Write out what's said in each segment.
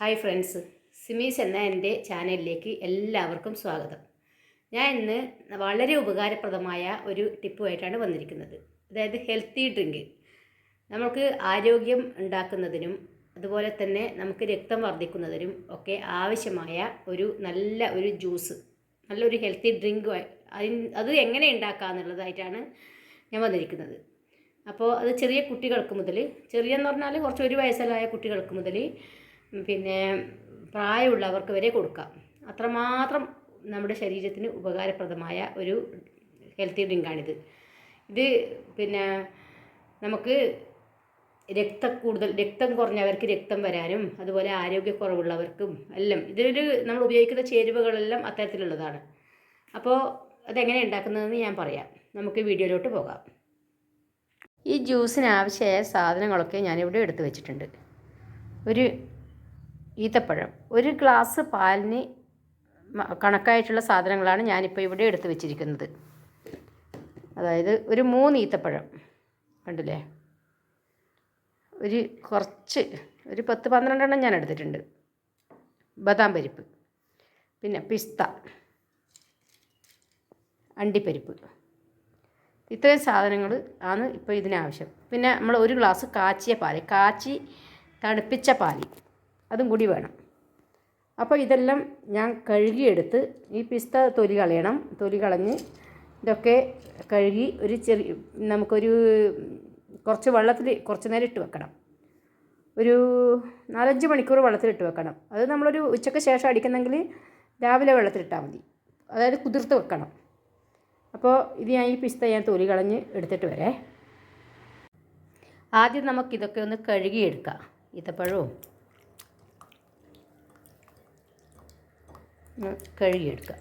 Hi friends. സിമീസ് എന്ന എന്റെ ചാനലിലേക്ക് എല്ലാവർക്കും സ്വാഗതം. ഞാൻ ഇന്ന് വളരെ ഉപകാരപ്രദമായ ഒരു ടിപ്പുമായിട്ടാണ് വന്നിരിക്കുന്നത്. അതായത് ഹെൽത്തി ഡ്രിങ്ക്. നമുക്ക് ആരോഗ്യം ഉണ്ടാക്കുന്നതിനും അതുപോലെ തന്നെ നമുക്ക് രക്തം വർദ്ധിക്കുന്നതിനും ഒക്കെ ആവശ്യമായ ഒരു നല്ല ഒരു ജ്യൂസ് നല്ലൊരു ഹെൽത്തി ഡ്രിങ്ക് അത് എങ്ങനെ ഉണ്ടാക്കുക എന്നുള്ളതായിട്ടാണ് ഞാൻ വന്നിരിക്കുന്നത്. അപ്പോൾ അത് ചെറിയ കുട്ടികൾക്ക് മുതൽ ചെറിയെന്ന് പറഞ്ഞാൽ കുറച്ച് ഒരു വയസ്സിലായ കുട്ടികൾക്ക് മുതൽ പിന്നെ പ്രായമുള്ളവർക്ക് വരെ കൊടുക്കാം. അത്രമാത്രം നമ്മുടെ ശരീരത്തിന് ഉപകാരപ്രദമായ ഒരു ഹെൽത്തി ഡ്രിങ്കാണിത് ഇത് പിന്നെ നമുക്ക് രക്ത കൂടുതൽ രക്തം കുറഞ്ഞവർക്ക് രക്തം വരാനും അതുപോലെ ആരോഗ്യക്കുറവുള്ളവർക്കും എല്ലാം. ഇതിലൊരു നമ്മൾ ഉപയോഗിക്കുന്ന ചേരുവകളെല്ലാം അത്തരത്തിലുള്ളതാണ്. അപ്പോൾ അതെങ്ങനെ ഉണ്ടാക്കുന്നതെന്ന് ഞാൻ പറയാം. നമുക്ക് വീഡിയോയിലോട്ട് പോകാം. ഈ ജ്യൂസിന് ആവശ്യമായ സാധനങ്ങളൊക്കെ ഞാനിവിടെ എടുത്തു വെച്ചിട്ടുണ്ട്. ഒരു ഈത്തപ്പഴം. ഒരു ഗ്ലാസ് പാലിന് കണക്കായിട്ടുള്ള സാധനങ്ങളാണ് ഞാനിപ്പോൾ ഇവിടെ എടുത്തു വെച്ചിരിക്കുന്നത്. അതായത് ഒരു മൂന്ന് ഈത്തപ്പഴം. കണ്ടില്ലേ? ഒരു കുറച്ച് ഒരു പത്ത് പന്ത്രണ്ടെണ്ണം ഞാൻ എടുത്തിട്ടുണ്ട്. ബദാം പരിപ്പ്. പിന്നെ പിസ്ത. അണ്ടിപ്പരിപ്പ്. ഇത്രയും സാധനങ്ങൾ ആണ് ഇപ്പോൾ ഇതിനാവശ്യം. പിന്നെ നമ്മൾ ഒരു ഗ്ലാസ് കാച്ചിയ പാൽ. കാച്ചി തണുപ്പിച്ച പാൽ. അതും കൂടി വേണം. അപ്പോൾ ഇതെല്ലാം ഞാൻ കഴുകിയെടുത്ത് ഈ പിസ്ത തൊലി കളയണം. തൊലി കളഞ്ഞ് ഇതൊക്കെ കഴുകി ഒരു ചെറിയ നമുക്കൊരു കുറച്ച് വെള്ളത്തിൽ കുറച്ച് നേരം ഇട്ട് വെക്കണം. ഒരു നാലഞ്ച് മണിക്കൂർ വെള്ളത്തിലിട്ട് വെക്കണം. അത് നമ്മളൊരു ഉച്ചയ്ക്ക് ശേഷം അടിക്കുന്നെങ്കിൽ രാവിലെ വെള്ളത്തിലിട്ടാൽ മതി. അതായത് കുതിർത്ത് വെക്കണം. അപ്പോൾ ഇത് ഞാൻ ഈ പിസ്ത ഞാൻ തൊലി കളഞ്ഞ് എടുത്തിട്ട് വരേ. ആദ്യം നമുക്കിതൊക്കെ ഒന്ന് കഴുകിയെടുക്കാം. ഈത്തപ്പഴവും ഒന്ന് കഴുകിയെടുക്കാം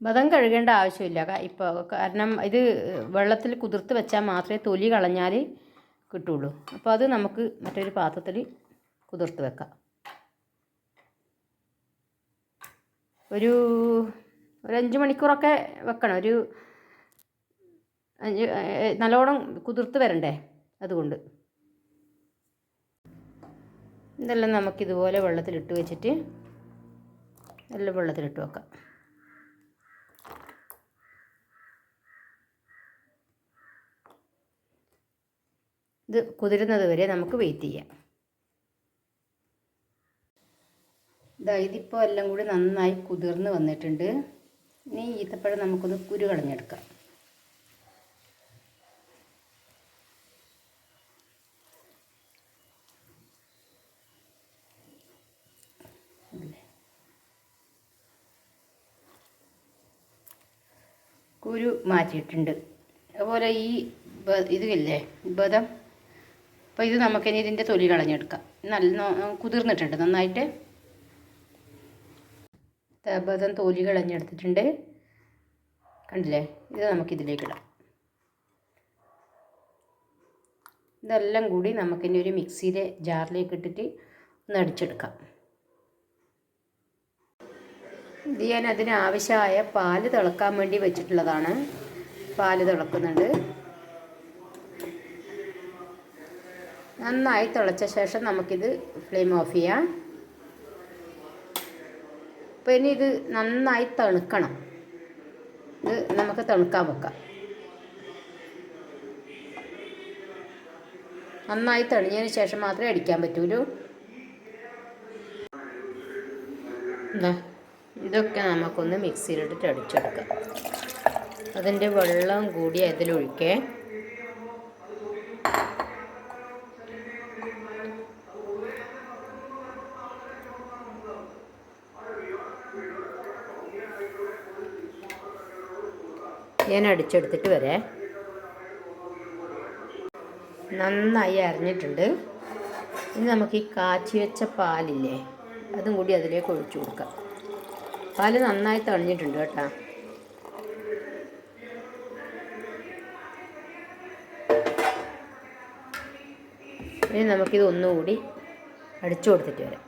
ബദം കഴുകേണ്ട ആവശ്യമില്ല. ഇപ്പോൾ കാരണം ഇത് വെള്ളത്തിൽ കുതിർത്ത് വെച്ചാൽ മാത്രമേ തൊലി കളഞ്ഞാൽ കിട്ടുള്ളൂ. അപ്പോൾ അത് നമുക്ക് മറ്റൊരു പാത്രത്തിൽ കുതിർത്ത് വെക്കാം. ഒരു ഒരു അഞ്ച് മണിക്കൂറൊക്കെ വെക്കണം. ഒരു അഞ്ച് നല്ലോണം കുതിർത്ത് വരണ്ടേ? അതുകൊണ്ട്. ഇതെല്ലാം നമുക്കിതുപോലെ വെള്ളത്തിലിട്ട് വെച്ചിട്ട് നല്ല വെള്ളത്തിലിട്ട് വെക്കാം. ഇത് കുതിരുന്നത് വരെ നമുക്ക് വെയിറ്റ് ചെയ്യാം. ഇതാ ഇതിപ്പോൾ എല്ലാം കൂടി നന്നായി കുതിർന്ന് വന്നിട്ടുണ്ട്. ഇനി ഈത്തപ്പഴം നമുക്കൊന്ന് കുരു കളഞ്ഞെടുക്കാം? കുരു മാറ്റിയിട്ടുണ്ട്. അതുപോലെ ഈ ഇതുമില്ലേ? ബദം. അപ്പോൾ ഇത് നമുക്കിനി ഇതിന്റെ തൊലി കളഞ്ഞെടുക്കാം. നല്ല കുതിർന്നിട്ടുണ്ട്. നന്നായിട്ട് തേബദം ബദം തൊലി കളഞ്ഞെടുത്തിട്ടുണ്ട്. കണ്ടില്ലേ? ഇത് നമുക്കിതിലേക്ക് ഇടാം ഇതെല്ലാം കൂടി നമുക്കിനി ഒരു മിക്സിയിലെ ജാറിലേക്ക് ഇട്ടിട്ട് ഒന്ന് അടിച്ചെടുക്കാം. ഇത് ഞാൻ അതിനാവശ്യമായ പാൽ തിളക്കാൻ വേണ്ടി വെച്ചിട്ടുള്ളതാണ്. പാൽ തിളക്കുന്നുണ്ട്. നന്നായി തിളച്ച ശേഷം നമുക്കിത് ഫ്ലെയിം ഓഫ് ചെയ്യാം. അപ്പോൾ ഇനി ഇത് നന്നായി തണുക്കണം. ഇത് നമുക്ക് തണുക്കാൻ വെക്കാം. നന്നായി തണിഞ്ഞതിന് ശേഷം മാത്രമേ അടിക്കാൻ പറ്റൂലൂ. എന്താ ഇതൊക്കെ നമുക്കൊന്ന് മിക്സിയിലിട്ടിട്ട് അടിച്ചെടുക്കാം. അതിന്റെ വെള്ളം കൂടി അതിലൊഴിക്കേ. ഞാൻ അടിച്ചെടുത്തിട്ട് വരെ. നന്നായി അരഞ്ഞിട്ടുണ്ട്. ഇനി നമുക്ക് ഈ കാച്ചി വെച്ച പാലില്ലേ അതും കൂടി അതിലേക്ക് ഒഴിച്ചു കൊടുക്കാം. പാൽ നന്നായി തണിഞ്ഞിട്ടുണ്ട് കേട്ടോ. ഇനി നമുക്കിത് ഒന്നുകൂടി അടിച്ചു കൊടുത്തിട്ട് വരാം.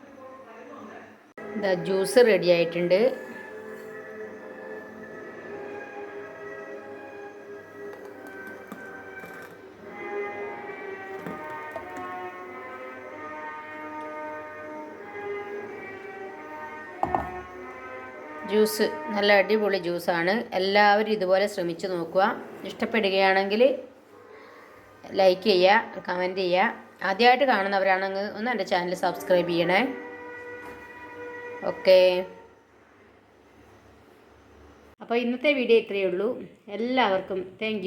ഇതാ ജ്യൂസ് റെഡി ആയിട്ടുണ്ട്. ജ്യൂസ് നല്ല അടിപൊളി ജ്യൂസാണ്. എല്ലാവരും ഇതുപോലെ ശ്രമിച്ച് നോക്കുക. ഇഷ്ടപ്പെടുകയാണെങ്കിൽ ലൈക്ക് ചെയ്യുക കമന്റ് ചെയ്യുക. ആദ്യമായിട്ട് കാണുന്നവരാണെങ്കിൽ ഒന്ന് എന്റെ ചാനൽ സബ്സ്ക്രൈബ് ചെയ്യണേ. ഓക്കേ അപ്പോൾ ഇന്നത്തെ വീഡിയോ ഇത്രയേ ഉള്ളൂ. എല്ലാവർക്കും താങ്ക്